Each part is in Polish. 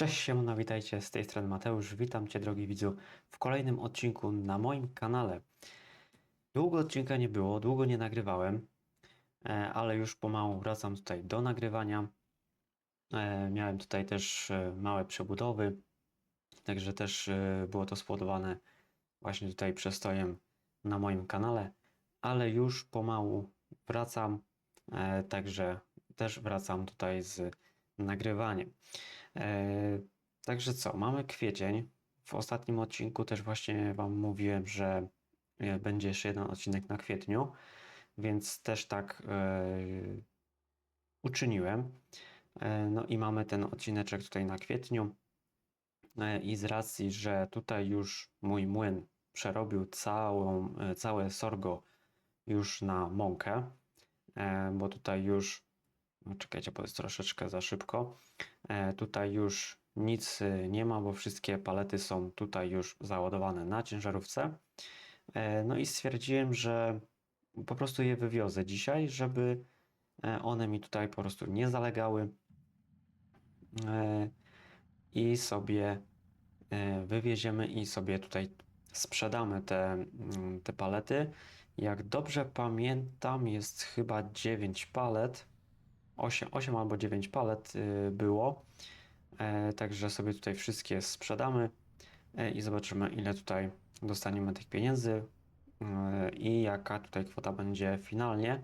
Cześć, siemano, witajcie, z tej strony Mateusz, witam Cię drogi widzu w kolejnym odcinku na moim kanale. Długo odcinka nie było, długo nie nagrywałem, e, ale już pomału wracam tutaj do nagrywania. E, Miałem tutaj też e, małe przebudowy, także też było to spowodowane właśnie tutaj przestojem na moim kanale, ale już pomału wracam, także też wracam tutaj z nagrywaniem. E, Także co, mamy kwiecień. W ostatnim odcinku też właśnie Wam mówiłem, że e, będzie jeszcze jeden odcinek na kwietniu, więc też tak e, uczyniłem. No i mamy ten odcineczek tutaj na kwietniu. I z racji, że tutaj już mój młyn przerobił całą, całe sorgo już na mąkę, bo tutaj już, no czekajcie, bo jest troszeczkę za szybko. E, Tutaj już nic y, nie ma, bo wszystkie palety są tutaj już załadowane na ciężarówce. E, No i stwierdziłem, że po prostu je wywiozę dzisiaj, żeby e, one mi tutaj po prostu nie zalegały E, i sobie e, wywieziemy i sobie tutaj sprzedamy te, mm, te palety. Jak dobrze pamiętam, jest chyba 9 palet. 8, 8 albo 9 palet y, było. E, Także sobie tutaj wszystkie sprzedamy e, i zobaczymy, ile tutaj dostaniemy tych pieniędzy e, i jaka tutaj kwota będzie finalnie,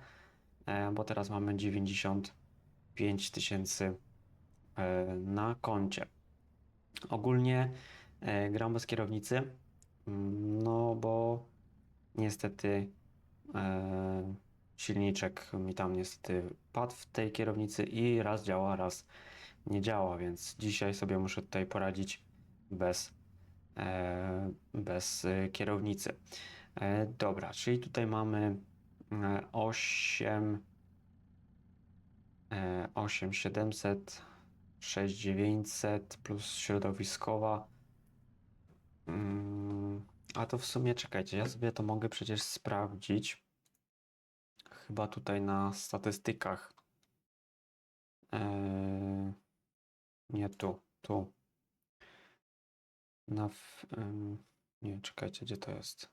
e, bo teraz mamy 95 tysięcy na koncie. Ogólnie gram bez kierownicy, mm, no bo niestety silniczek mi tam niestety padł w tej kierownicy i raz działa, raz nie działa, więc dzisiaj sobie muszę tutaj poradzić bez, e, bez e, kierownicy. E, dobra, czyli tutaj mamy e, 8, e, 8700, 6900 plus środowiskowa. Mm, a to w sumie czekajcie, ja sobie to mogę przecież sprawdzić. Chyba tutaj na statystykach. Eee, nie tu, tu. Na w, em, nie, czekajcie, gdzie to jest?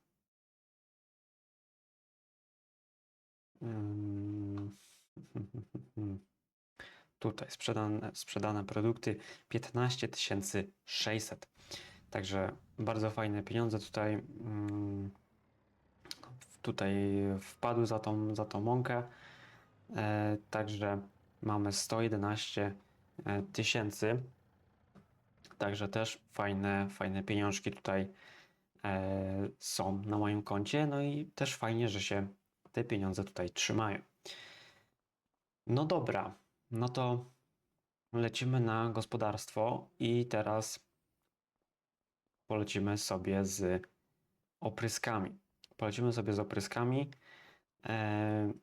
Em, Tutaj sprzedane, sprzedane produkty 15 600. Także bardzo fajne pieniądze tutaj. mm, Tutaj wpadły za tą, za tą mąkę. E, Także mamy 111 e, tysięcy. Także też fajne, fajne pieniążki tutaj e, są na moim koncie. No i też fajnie, że się te pieniądze tutaj trzymają. No dobra, no to lecimy na gospodarstwo i teraz polecimy sobie z opryskami. Polecimy sobie z opryskami. E,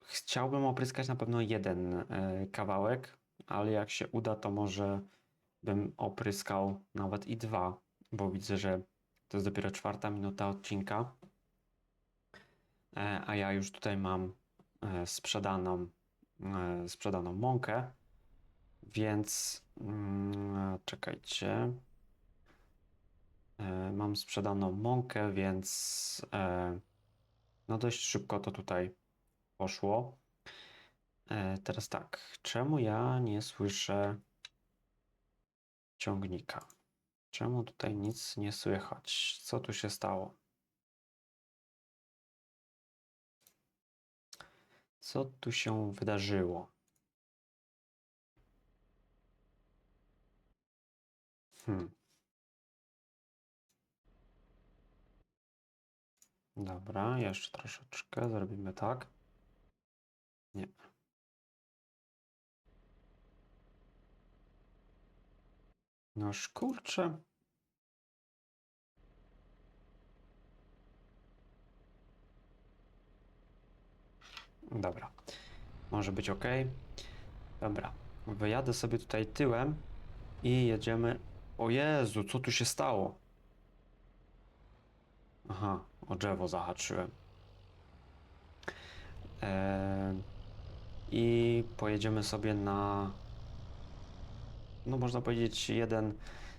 Chciałbym opryskać na pewno jeden e, kawałek, ale jak się uda, to może bym opryskał nawet i dwa, bo widzę, że to jest dopiero czwarta minuta odcinka. E, A ja już tutaj mam sprzedaną, sprzedaną mąkę, więc mm, czekajcie. E, Mam sprzedaną mąkę, więc e, no dość szybko to tutaj poszło. E, Teraz tak, czemu ja nie słyszę ciągnika? Czemu tutaj nic nie słychać? Co tu się stało? Co tu się wydarzyło? Hmm. Dobra, jeszcze troszeczkę zrobimy tak. Nie. Noż kurczę. Dobra. Może być ok. Dobra. Wyjadę sobie tutaj tyłem i jedziemy. O Jezu, co tu się stało? Aha, o drzewo zahaczyłem. Eee, I pojedziemy sobie na no można powiedzieć, jeden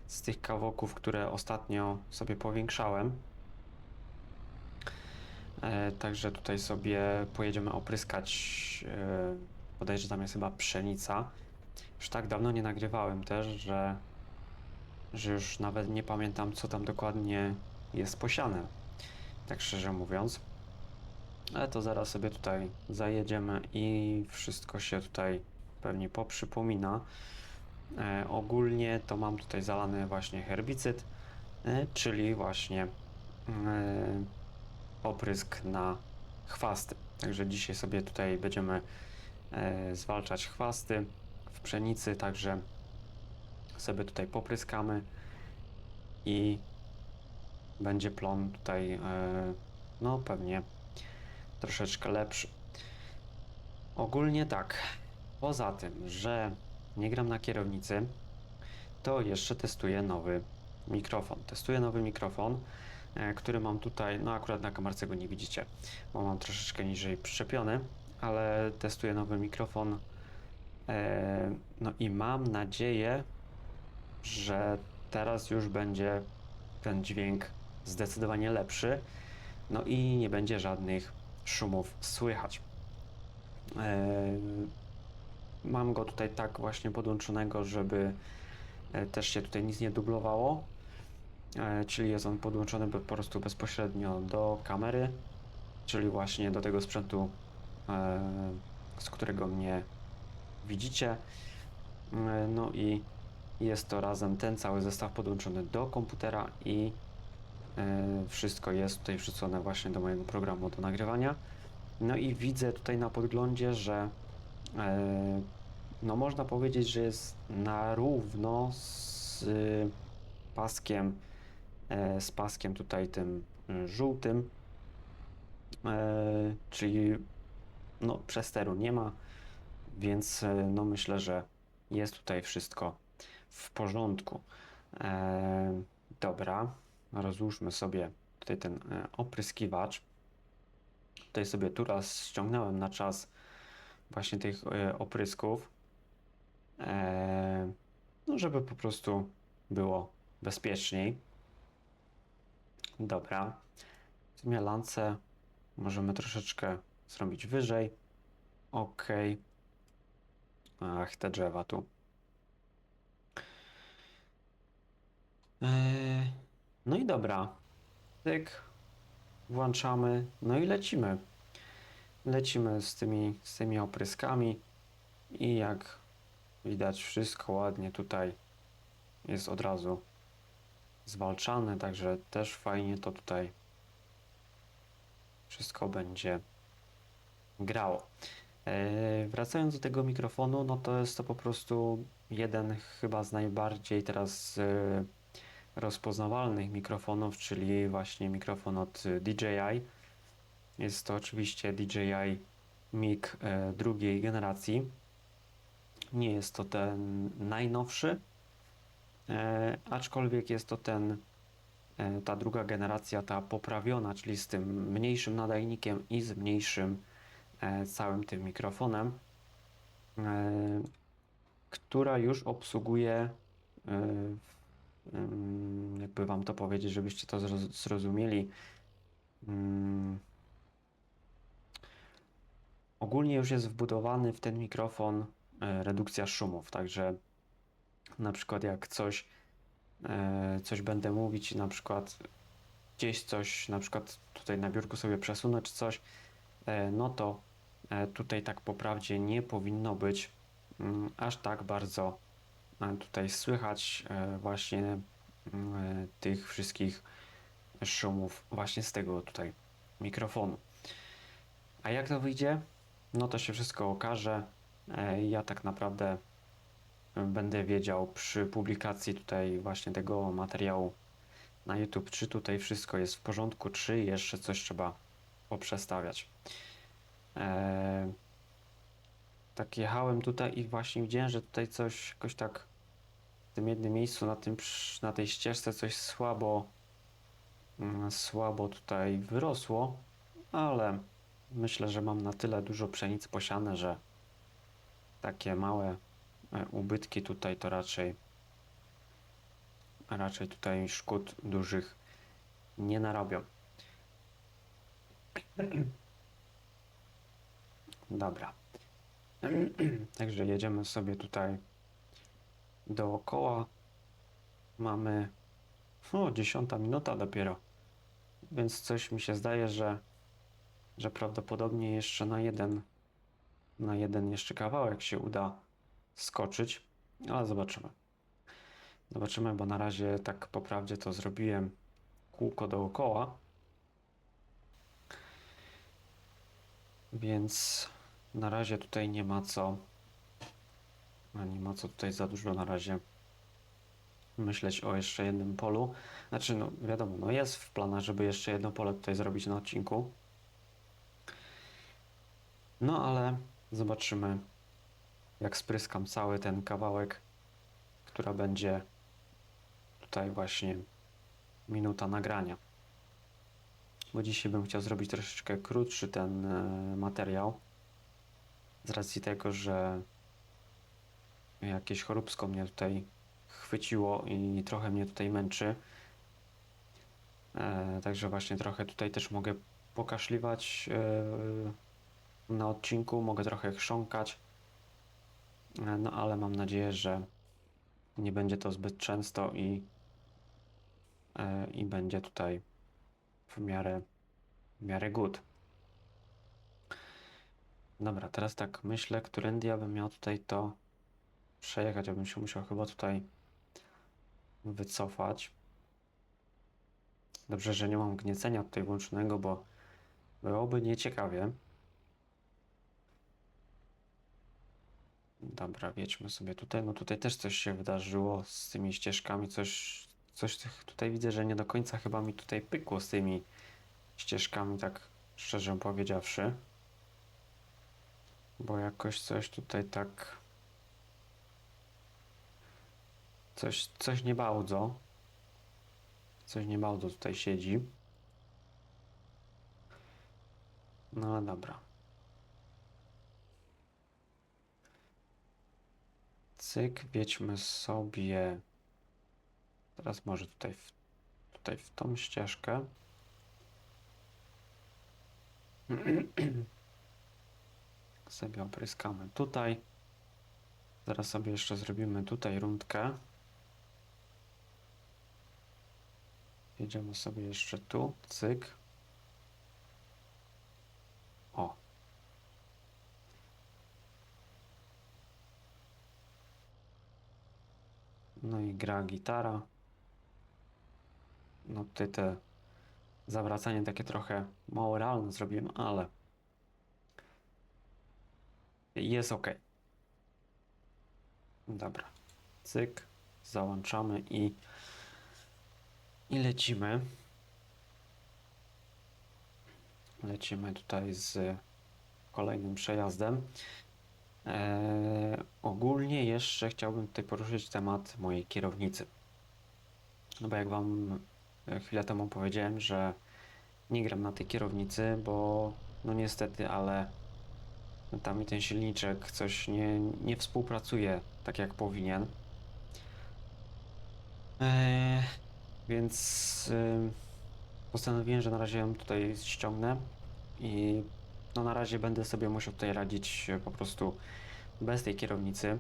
z tych kawałków, które ostatnio sobie powiększałem. E, Także tutaj sobie pojedziemy opryskać, e, bodajże tam jest chyba pszenica. Już tak dawno nie nagrywałem też, że, że już nawet nie pamiętam, co tam dokładnie jest posiane. Tak szczerze mówiąc. Ale to zaraz sobie tutaj zajedziemy i wszystko się tutaj pewnie poprzypomina. E, ogólnie to mam tutaj zalany właśnie herbicyd, e, czyli właśnie e, oprysk na chwasty. Także dzisiaj sobie tutaj będziemy e, zwalczać chwasty w pszenicy, także sobie tutaj popryskamy i będzie plon tutaj e, no pewnie troszeczkę lepszy. Ogólnie tak, poza tym, że nie gram na kierownicy, to jeszcze testuję nowy mikrofon. Testuję nowy mikrofon, e, który mam tutaj, no akurat na kamerce go nie widzicie, bo mam troszeczkę niżej przyczepiony, ale testuję nowy mikrofon. e, No i mam nadzieję, że teraz już będzie ten dźwięk zdecydowanie lepszy. No i nie będzie żadnych szumów słychać. E, Mam go tutaj tak właśnie podłączonego, żeby e, też się tutaj nic nie dublowało. E, Czyli jest on podłączony po prostu bezpośrednio do kamery, czyli właśnie do tego sprzętu, z którego mnie widzicie. No i jest to razem ten cały zestaw podłączony do komputera i wszystko jest tutaj wrzucone właśnie do mojego programu do nagrywania. No i widzę tutaj na podglądzie, że e, no można powiedzieć, że jest na równo z paskiem, e, z paskiem tutaj tym y, żółtym, e, czyli no przesteru nie ma, więc e, no myślę, że jest tutaj wszystko w porządku. E, dobra, rozłóżmy sobie tutaj ten e, opryskiwacz. Tutaj sobie tu raz ściągnąłem na czas właśnie tych e, oprysków, e, no żeby po prostu było bezpieczniej. Dobra, w sumie lance możemy troszeczkę zrobić wyżej. Ok. Ach, te drzewa tu. E, no i dobra. Tyk. Włączamy. No i lecimy. Lecimy z tymi, z tymi opryskami i jak widać wszystko ładnie tutaj jest od razu zwalczane, także też fajnie to tutaj wszystko będzie grało. E, wracając do tego mikrofonu, no to jest to po prostu jeden chyba z najbardziej teraz e, rozpoznawalnych mikrofonów, czyli właśnie mikrofon od e, DJI. Jest to oczywiście DJI MiG e, drugiej generacji. Nie jest to ten najnowszy, e, aczkolwiek jest to ten, e, ta druga generacja, ta poprawiona, czyli z tym mniejszym nadajnikiem i z mniejszym e, całym tym mikrofonem, która już obsługuje, mm, jakby Wam to powiedzieć, żebyście to zroz- zrozumieli. Ogólnie już jest wbudowany w ten mikrofon e, redukcja szumów, także na przykład jak coś, e, coś będę mówić na przykład gdzieś coś, na przykład tutaj na biurku sobie przesunę czy coś, e, no to tutaj tak po prawdzie nie powinno być mm, aż tak bardzo tutaj słychać e, właśnie e, tych wszystkich szumów właśnie z tego tutaj mikrofonu. A jak to wyjdzie? No to się wszystko okaże. E, Ja tak naprawdę będę wiedział przy publikacji tutaj właśnie tego materiału na YouTube, czy tutaj wszystko jest w porządku, czy jeszcze coś trzeba poprzestawiać. E, tak jechałem tutaj i właśnie widziałem, że tutaj coś jakoś tak w tym jednym miejscu na tym, na tej ścieżce coś słabo mm, słabo tutaj wyrosło, ale myślę, że mam na tyle dużo pszenicy posiane, że takie małe e, ubytki tutaj to raczej raczej tutaj szkód dużych nie narobią. Dobra. Także jedziemy sobie tutaj dookoła. Mamy o, dziesiąta minuta dopiero. Więc coś mi się zdaje, że, że prawdopodobnie jeszcze na jeden na jeden jeszcze kawałek się uda skoczyć, ale zobaczymy. Zobaczymy, bo na razie tak po prawdzie to zrobiłem kółko dookoła. Więc na razie tutaj nie ma co. Nie ma co tutaj za dużo na razie myśleć o jeszcze jednym polu. Znaczy, no wiadomo, no jest w planach, żeby jeszcze jedno pole tutaj zrobić na odcinku. No ale zobaczymy, jak spryskam cały ten kawałek, która będzie tutaj właśnie minuta nagrania. Bo dzisiaj bym chciał zrobić troszeczkę krótszy ten e, materiał. Z racji tego, że jakieś choróbsko mnie tutaj chwyciło i trochę mnie tutaj męczy. E, także właśnie trochę tutaj też mogę pokaszliwać e, na odcinku, mogę trochę chrząkać. E, no ale mam nadzieję, że nie będzie to zbyt często i, e, i będzie tutaj w miarę, w miarę good. Dobra, teraz tak myślę, którędy ja bym miał tutaj to przejechać, ja bym się musiał chyba tutaj wycofać. Dobrze, że nie mam gniecenia tutaj włączonego, bo byłoby nieciekawie. Dobra, wiedźmy sobie tutaj. No tutaj też coś się wydarzyło z tymi ścieżkami. Coś, coś tutaj widzę, że nie do końca chyba mi tutaj pykło z tymi ścieżkami, tak szczerze powiedziawszy. Bo jakoś coś tutaj tak... Coś, coś nie bardzo. Coś nie bardzo tutaj siedzi. No dobra. Cyk, wiedźmy sobie. Teraz może tutaj w, tutaj w tą ścieżkę. sobie opryskamy tutaj. Zaraz sobie jeszcze zrobimy tutaj rundkę. Jedziemy sobie jeszcze tu, cyk. O. No i gra gitara. No tutaj te zawracanie takie trochę mało realne zrobiłem, ale jest ok. Dobra. Cyk. Załączamy i i lecimy. Lecimy tutaj z kolejnym przejazdem. Eee, ogólnie jeszcze chciałbym tutaj poruszyć temat mojej kierownicy. No bo jak Wam chwilę temu powiedziałem, że nie gram na tej kierownicy, bo no niestety, ale tam mi ten silniczek coś nie, nie współpracuje tak jak powinien. Eee, więc ym, postanowiłem, że na razie ją tutaj ściągnę i no na razie będę sobie musiał tutaj radzić e, po prostu bez tej kierownicy,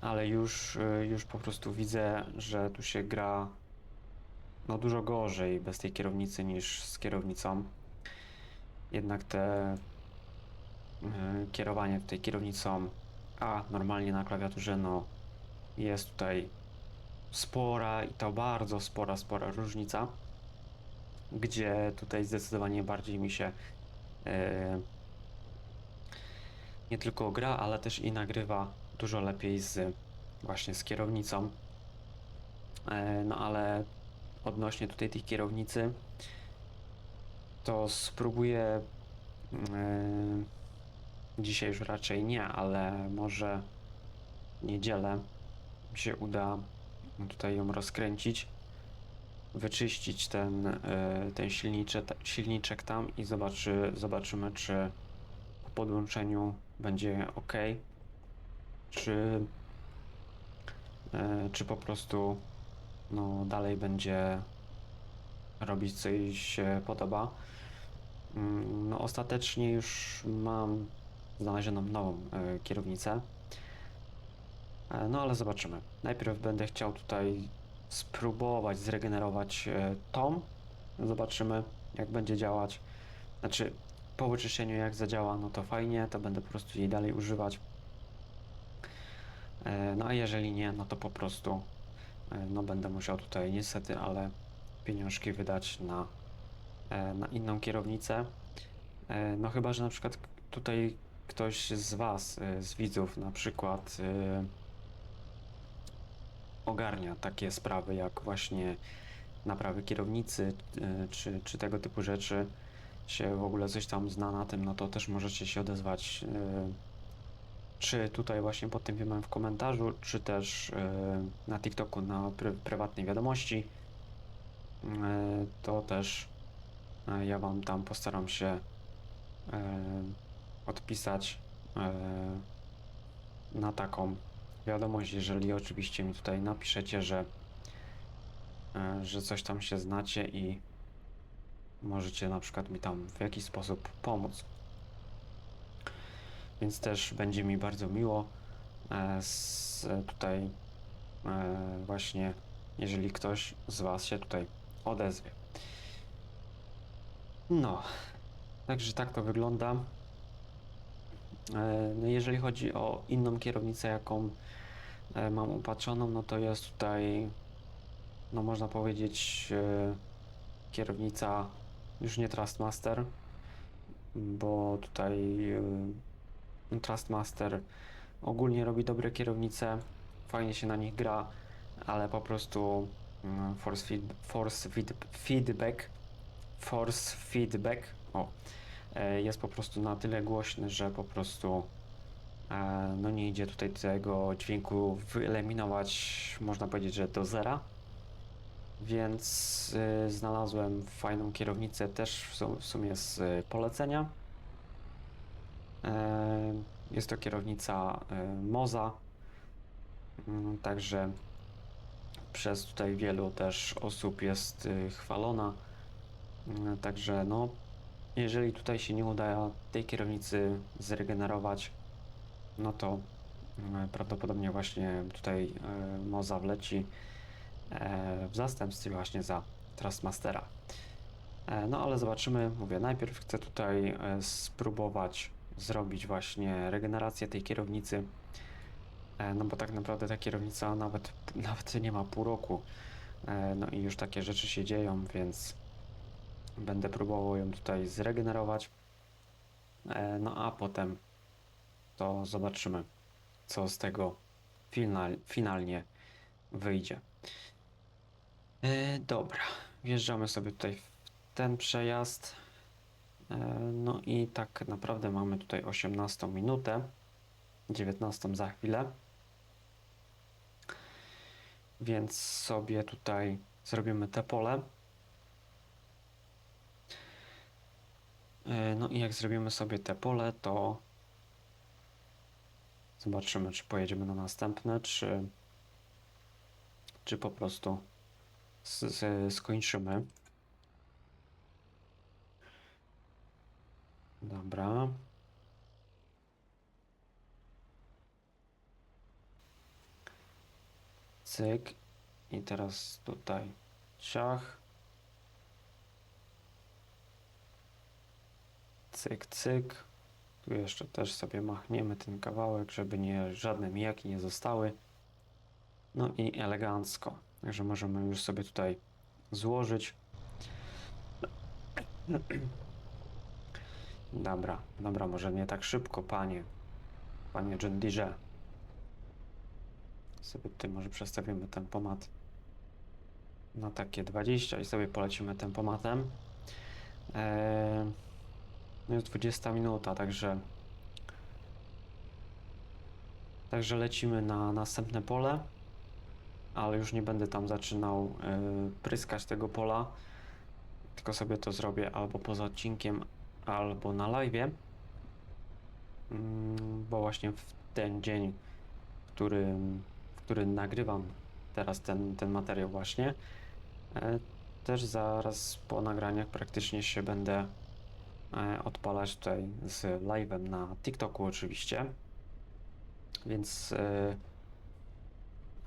ale już, y, już po prostu widzę, że tu się gra no dużo gorzej bez tej kierownicy niż z kierownicą. Jednak te kierowanie tutaj kierownicą, a normalnie na klawiaturze no jest tutaj spora i to bardzo spora, spora różnica, gdzie tutaj zdecydowanie bardziej mi się e, nie tylko gra, ale też i nagrywa dużo lepiej z właśnie z kierownicą. E, no ale odnośnie tutaj tej kierownicy, to spróbuję e, dzisiaj już raczej nie, ale może niedzielę się uda tutaj ją rozkręcić, wyczyścić ten, e, ten silniczek, silniczek tam i zobaczy, zobaczymy, czy po podłączeniu będzie ok, czy, e, czy po prostu no dalej będzie robić co jej się podoba. Mm, No ostatecznie już mam znalezioną nową e, kierownicę. E, No ale zobaczymy. Najpierw będę chciał tutaj spróbować zregenerować e, tom. Zobaczymy jak będzie działać. Znaczy po wyczyszczeniu jak zadziała, no to fajnie, to będę po prostu jej dalej używać. No a jeżeli nie, no to po prostu no będę musiał tutaj niestety, ale pieniążki wydać na, na inną kierownicę. No chyba, że na przykład tutaj ktoś z Was, e, z widzów na przykład e, ogarnia takie sprawy jak właśnie naprawy kierownicy e, czy, czy tego typu rzeczy, się w ogóle coś tam zna na tym, no to też możecie się odezwać czy tutaj właśnie pod tym filmem w komentarzu, czy też na TikToku na pry, prywatnej wiadomości. To też ja Wam tam postaram się odpisać e, na taką wiadomość, jeżeli oczywiście mi tutaj napiszecie, że, e, że coś tam się znacie i możecie na przykład mi tam w jakiś sposób pomóc. Więc też będzie mi bardzo miło e, z, tutaj właśnie, jeżeli ktoś z Was się tutaj odezwie. No, także tak to wygląda. E, No jeżeli chodzi o inną kierownicę, jaką e, mam upatrzoną, no to jest tutaj, no można powiedzieć, e, kierownica już nie Trustmaster, bo tutaj Trustmaster ogólnie robi dobre kierownice, fajnie się na nich gra, ale po prostu mm, force, force feed, feedback, force feedback, o, jest po prostu na tyle głośny, że po prostu e, no nie idzie tutaj tego dźwięku wyeliminować, można powiedzieć, że do zera. Więc y, znalazłem fajną kierownicę też w, su- w sumie z polecenia. E, Jest to kierownica e, Moza, Mm, także przez tutaj wielu też osób jest chwalona. Mm, Także no, jeżeli tutaj się nie uda tej kierownicy zregenerować, no to mm, prawdopodobnie właśnie tutaj e, Moza wleci e, w zastępstwie właśnie za Trustmastera. E, No ale zobaczymy, mówię, najpierw chcę tutaj e, spróbować zrobić właśnie regenerację tej kierownicy, e, no bo tak naprawdę ta kierownica nawet, nawet nie ma pół roku, e, no i już takie rzeczy się dzieją, więc będę próbował ją tutaj zregenerować, E, no a potem to zobaczymy, co z tego final, finalnie wyjdzie. E, Dobra, wjeżdżamy sobie tutaj w ten przejazd. E, No i tak naprawdę mamy tutaj 18 minutę, 19 za chwilę. Więc sobie tutaj zrobimy te pole. No i jak zrobimy sobie te pole, to zobaczymy, czy pojedziemy na następne, czy, czy po prostu z, z, skończymy. Dobra. Cyk. I teraz tutaj ciach. Cyk, cyk. Tu jeszcze też sobie machniemy ten kawałek, żeby nie, żadne mijaki nie zostały. No i elegancko. Także możemy już sobie tutaj złożyć. Dobra, dobra, może nie tak szybko, panie. Panie Deere. Sobie tutaj może przestawimy tempomat na takie 20 i sobie polecimy tempomatem. Eee, no jest 20 minuta, także także lecimy na następne pole, ale już nie będę tam zaczynał e, pryskać tego pola, tylko sobie to zrobię albo poza odcinkiem, albo na live, mm, bo właśnie w ten dzień, w którym, w który nagrywam teraz ten, ten materiał właśnie. E, Też zaraz po nagraniach praktycznie się będę odpalać tutaj z live'em na TikToku oczywiście. Więc, e,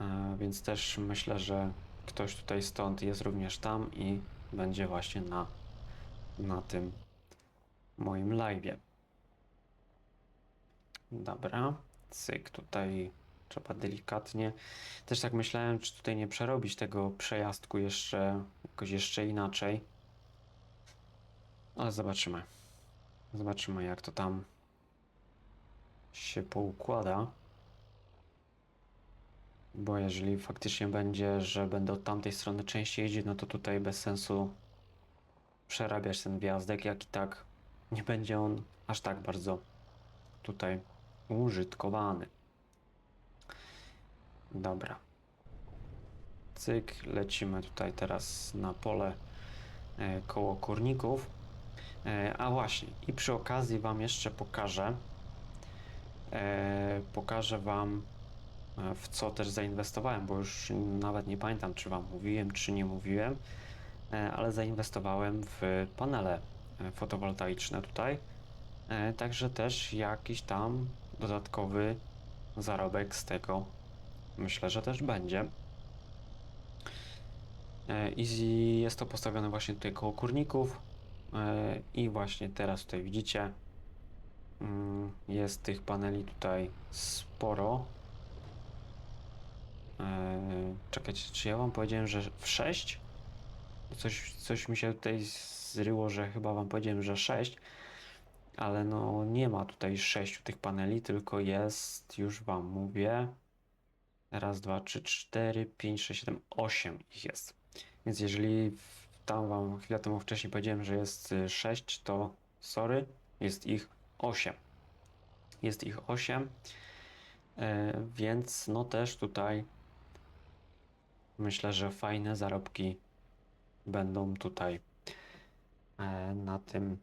e, więc też myślę, że ktoś tutaj stąd jest również tam i będzie właśnie na, na tym moim live'ie. Dobra, cyk, tutaj trzeba delikatnie. Też tak myślałem, czy tutaj nie przerobić tego przejazdku jeszcze jakoś jeszcze inaczej. Ale zobaczymy. Zobaczymy, jak to tam się poukłada. Bo jeżeli faktycznie będzie, że będę od tamtej strony częściej jeździć, no to tutaj bez sensu przerabiać ten wjazdek, jak i tak nie będzie on aż tak bardzo tutaj użytkowany. Dobra. Cyk, lecimy tutaj teraz na pole e, koło kurników. E, a właśnie, i przy okazji Wam jeszcze pokażę, e, pokażę Wam e, w co też zainwestowałem, bo już nawet nie pamiętam, czy Wam mówiłem, czy nie mówiłem, ale zainwestowałem w panele fotowoltaiczne tutaj. Także też jakiś tam dodatkowy zarobek z tego myślę, że też będzie. I jest to postawione właśnie tutaj koło kurników. E, I właśnie teraz tutaj widzicie, mm, jest tych paneli tutaj sporo. E, Czekajcie, czy ja wam powiedziałem, że w 6? Coś, coś mi się tutaj zryło, że chyba wam powiedziałem, że 6 ale no nie ma tutaj sześciu tych paneli, tylko jest, już wam mówię, raz, dwa, trzy, cztery, pięć, sześć, siedem, osiem ich jest. Więc jeżeli tam wam chwilę temu wcześniej powiedziałem, że jest y, sześć, to sorry, jest ich osiem. Jest ich osiem, e, więc no też tutaj myślę, że fajne zarobki będą tutaj e, na tym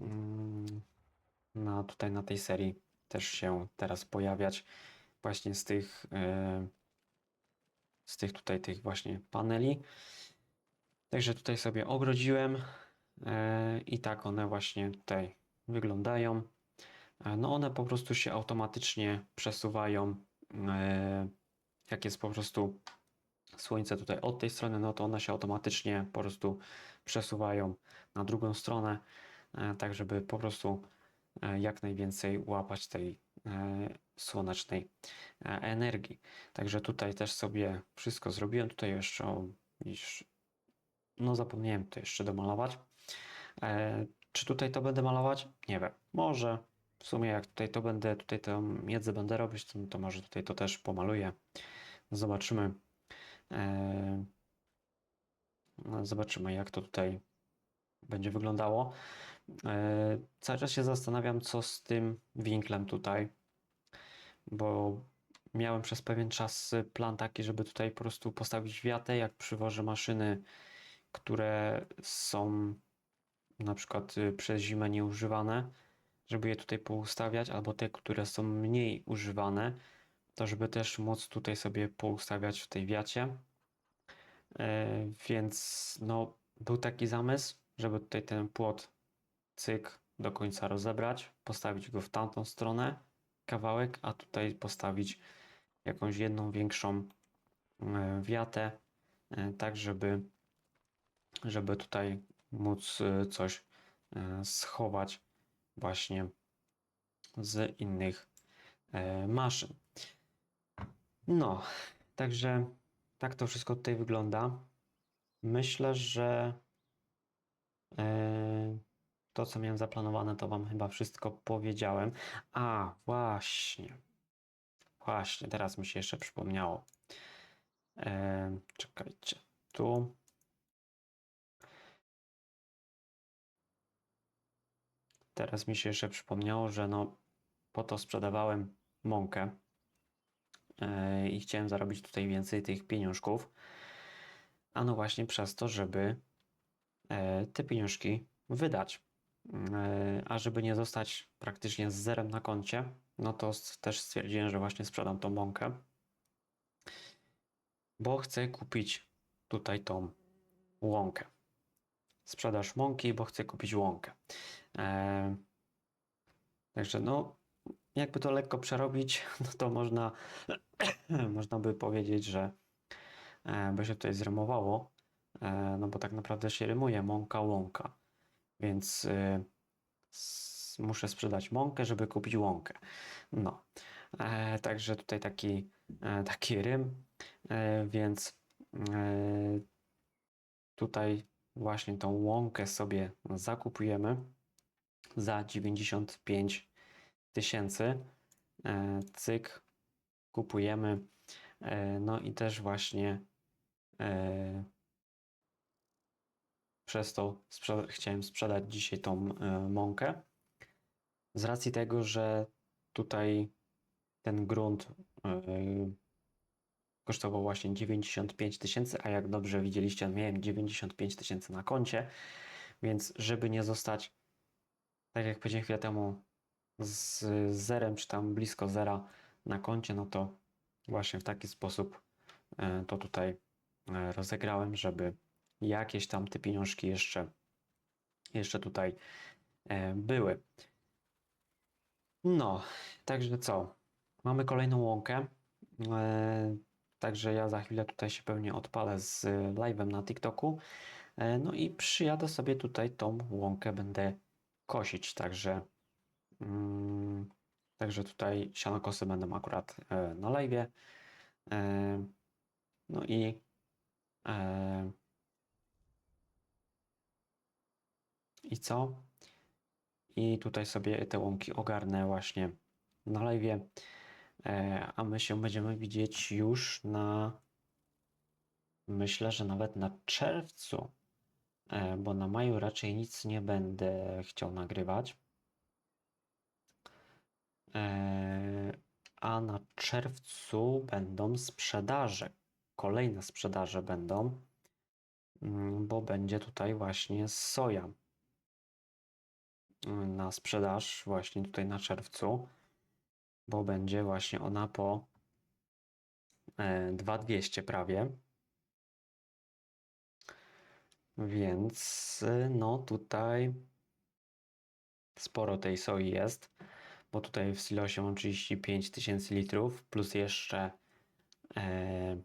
mm, na tutaj na tej serii też się teraz pojawiać właśnie z tych e, z tych tutaj tych właśnie paneli. Także tutaj sobie ogrodziłem e, i tak one właśnie tutaj wyglądają. E, No one po prostu się automatycznie przesuwają. e, Jak jest po prostu słońce tutaj od tej strony, no to one się automatycznie po prostu przesuwają na drugą stronę tak żeby po prostu jak najwięcej łapać tej słonecznej energii. Także tutaj też sobie wszystko zrobiłem. Tutaj jeszcze, no zapomniałem to jeszcze domalować. E, Czy tutaj to będę malować? Nie wiem. Może w sumie jak tutaj to będę, tutaj tę miedzę będę robić, to, to może tutaj to też pomaluję. Zobaczymy. E, no, Zobaczymy jak to tutaj będzie wyglądało. E, Cały czas się zastanawiam, co z tym winklem tutaj, bo miałem przez pewien czas plan taki, żeby tutaj po prostu postawić wiatę, jak przywożę maszyny, które są na przykład y, przez zimę nieużywane, żeby je tutaj poustawiać, albo te, które są mniej używane, to żeby też móc tutaj sobie poustawiać w tej wiacie. E, Więc no, był taki zamysł, żeby tutaj ten płot cyk do końca rozebrać, postawić go w tamtą stronę, kawałek, a tutaj postawić jakąś jedną większą e, wiatę, e, tak żeby, żeby tutaj móc e, coś e, schować właśnie z innych e, maszyn. No, także tak to wszystko tutaj wygląda. Myślę, że to, co miałem zaplanowane, to Wam chyba wszystko powiedziałem. A, właśnie. Właśnie, teraz mi się jeszcze przypomniało. Czekajcie, tu. Teraz mi się jeszcze przypomniało, że no, po to sprzedawałem mąkę e, i chciałem zarobić tutaj więcej tych pieniążków. A no właśnie przez to, żeby e, te pieniążki wydać. E, A żeby nie zostać praktycznie z zerem na koncie, no to też stwierdziłem, że właśnie sprzedam tą mąkę. bo chcę kupić tutaj tą łąkę. Sprzedaż mąki, bo chcę kupić łąkę. E, także no, jakby to lekko przerobić, no to można, można by powiedzieć, że e, by się tutaj zrymowało, e, no bo tak naprawdę się rymuje mąka, łąka. Więc e, s- muszę sprzedać mąkę, żeby kupić łąkę. No, e, także tutaj taki, e, taki rym, e, więc e, tutaj właśnie tą łąkę sobie zakupujemy za 95 tysięcy. E, cyk, kupujemy. E, no i też właśnie e, przez to sprze- chciałem sprzedać dzisiaj tą mąkę. Z racji tego, że tutaj ten grunt kosztował właśnie 95 tysięcy, a jak dobrze widzieliście, miałem 95 tysięcy na koncie, więc żeby nie zostać, tak jak powiedziałem chwilę temu, z zerem, czy tam blisko zera na koncie, no to właśnie w taki sposób e, to tutaj e, rozegrałem, żeby jakieś tam te pieniążki jeszcze, jeszcze tutaj e, były. No, także co? Mamy kolejną łąkę. E, Także ja za chwilę tutaj się pewnie odpalę z live'em na TikToku. E, No i przyjadę sobie tutaj tą łąkę będę kosić. Także, mm, także tutaj sianokosy będą akurat e, na live'ie. E, No i e, i co? I tutaj sobie te łąki ogarnę właśnie na live'ie. E, A my się będziemy widzieć już na. Myślę, że nawet na czerwcu, e, bo na maju raczej nic nie będę chciał nagrywać. E, A na czerwcu będą sprzedaże. Kolejne sprzedaże będą, mm, bo będzie tutaj właśnie soja na sprzedaż, właśnie tutaj na czerwcu bo będzie właśnie ona po e, 2200 prawie. Więc e, no tutaj sporo tej soi jest, bo tutaj w silosie mam 35 tysięcy litrów plus jeszcze e,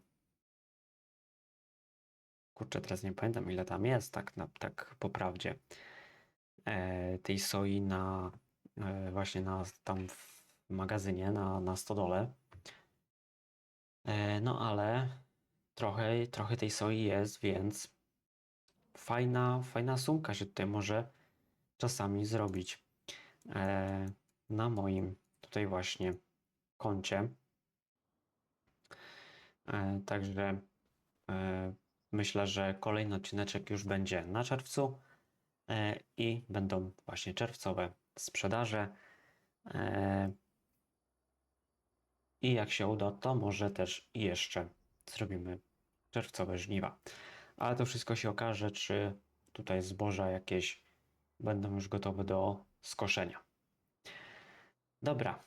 kurczę teraz nie pamiętam ile tam jest tak, na, tak po prawdzie e, tej soi na e, właśnie na tam w magazynie na, na stodole. E, no ale trochę, trochę tej soi jest, więc fajna, fajna sumka się tutaj może czasami zrobić. E, na moim tutaj właśnie koncie. E, także myślę, że kolejny odcineczek już będzie na czerwcu i będą właśnie czerwcowe sprzedaże. E, I jak się uda, to może też jeszcze zrobimy czerwcowe żniwa. Ale to wszystko się okaże, czy tutaj zboża jakieś będą już gotowe do skoszenia. Dobra.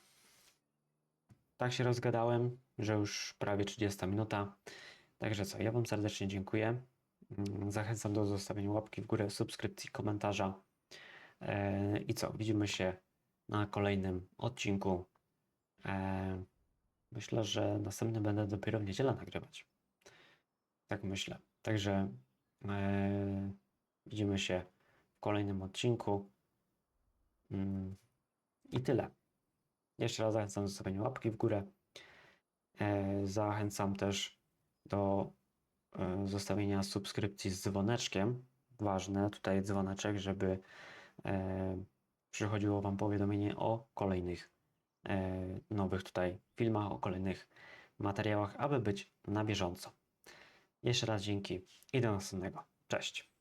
Tak się rozgadałem, że już prawie 30 minuta. Także co, ja Wam serdecznie dziękuję. Mm, Zachęcam do zostawienia łapki w górę, subskrypcji, komentarza. E, I co, widzimy się na kolejnym odcinku. Myślę, że następny będę dopiero w niedzielę nagrywać. Tak myślę. Także e, widzimy się w kolejnym odcinku. Mm, I tyle. Jeszcze raz zachęcam do zostawienia łapki w górę. E, zachęcam też do e, zostawienia subskrypcji z dzwoneczkiem. Ważne tutaj dzwoneczek, żeby przychodziło Wam powiadomienie o kolejnych nowych tutaj filmach, o kolejnych materiałach, aby być na bieżąco. Jeszcze raz dzięki i do następnego. Cześć.